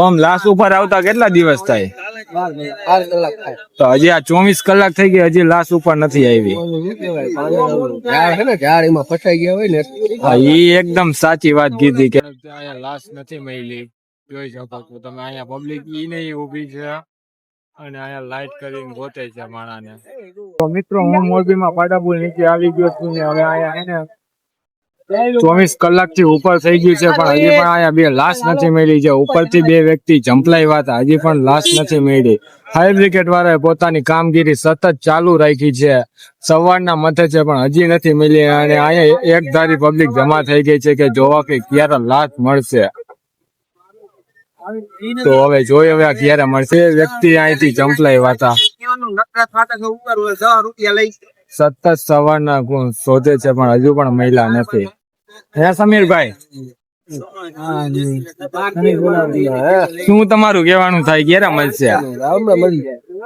ઓમ લાશ ઉપર આવતા કેટલા દિવસ થાય? તો હજી આ ચોવીસ કલાક થઈ ગઈ, હજી લાશ ઉપર નથી આવી. ગયા હા, ઈ એકદમ સાચી વાત કીધી કે લાશ નથી મળી જોઈ શકો છો તમે અહીંયા પબ્લિક ઈ નહીં ઊભી છે અને અહીંયા લાઈટ કરીને ગોતે છે માણાને મિત્રો, હું મોરબીમાં પાડાપુર નીચે આવી ગયો છું ને, હવે અહીંયા હે ને ચોવીસ કલાકથી ઉપર થઈ ગયું છે પણ હજી પણ અહીંયા બે લાશ નથી મળી. છે ઉપરથી બે વ્યક્તિ જંપલાવ્યા હતા હજી પણ લાશ નથી મળી. ફાયર બ્રિગેડ વાળાએ પોતાની કામગીરી સતત ચાલુ રાખી છે. સવારના મથે છે પણ હજી નથી મળી અને અહીંયા એક ધારી પબ્લિક જમા થઈ ગઈ છે કે જોવા કે ક્યારે લાશ મળશે. તો હવે જોઈ હવે ક્યારે મળશે. વ્યક્તિ અહીંથી જંપલાવ્યા હતા સતત સવારના ગુણ શોધે છે પણ હજુ પણ મહિલા નથી. હે સમીરભાઈ? શું તમારું કેવાનું થાય? ઘેરા મળશે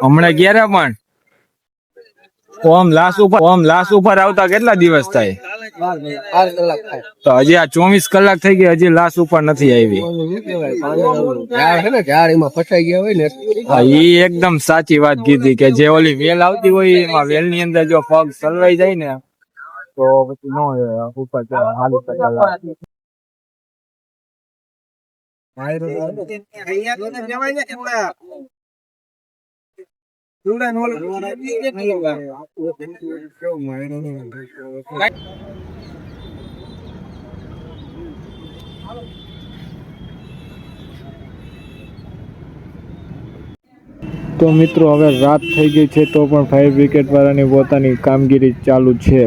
હમણાં ક્યારે પણ? ઓમ લાશ ઉપર ઓમ લાશ ઉપર આવતા કેટલા દિવસ થાય? તો હજી આ ચોવીસ કલાક થઈ ગઈ હજી લાશ ઉપર નથી આવી. ગયા હા એકદમ સાચી વાત કીધી કે જે ઓલી વેલ આવતી હોય એમાં વેલની અંદર જો પગ સલવાઈ જાય ને તો પછી નો ઉપર હાલી શકે તો મિત્રો હવે રાત થઈ ગઈ છે તો પણ ફાયર બ્રિગેડ વાળાની પોતાની કામગીરી ચાલુ છે.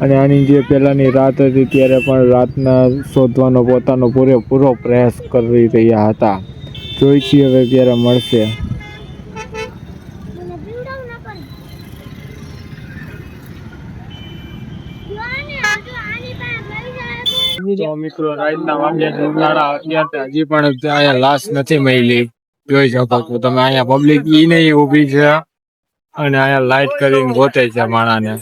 અને આની જે પહેલાંની રાત હતી ત્યારે પણ રાતના શોધવાનો પોતાનો પૂરેપૂરો પ્રયાસ કરી રહ્યા હતા. જોઈ છીએ હવે ક્યારે મળશે. અને અહીંયા લાઈટ કરીને ગોતે છે માણાને.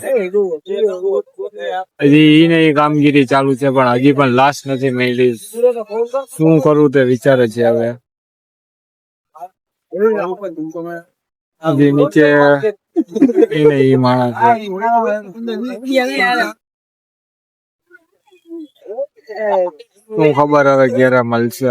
હજી ઈ નહીં કામગીરી ચાલુ છે, પણ હજી પણ લાશ નથી મળી. શું કરવું તે વિચારે છે હવે. હજી નીચે નહીં ઈ માણસ શું ખબર હવે ક્યારે મળશે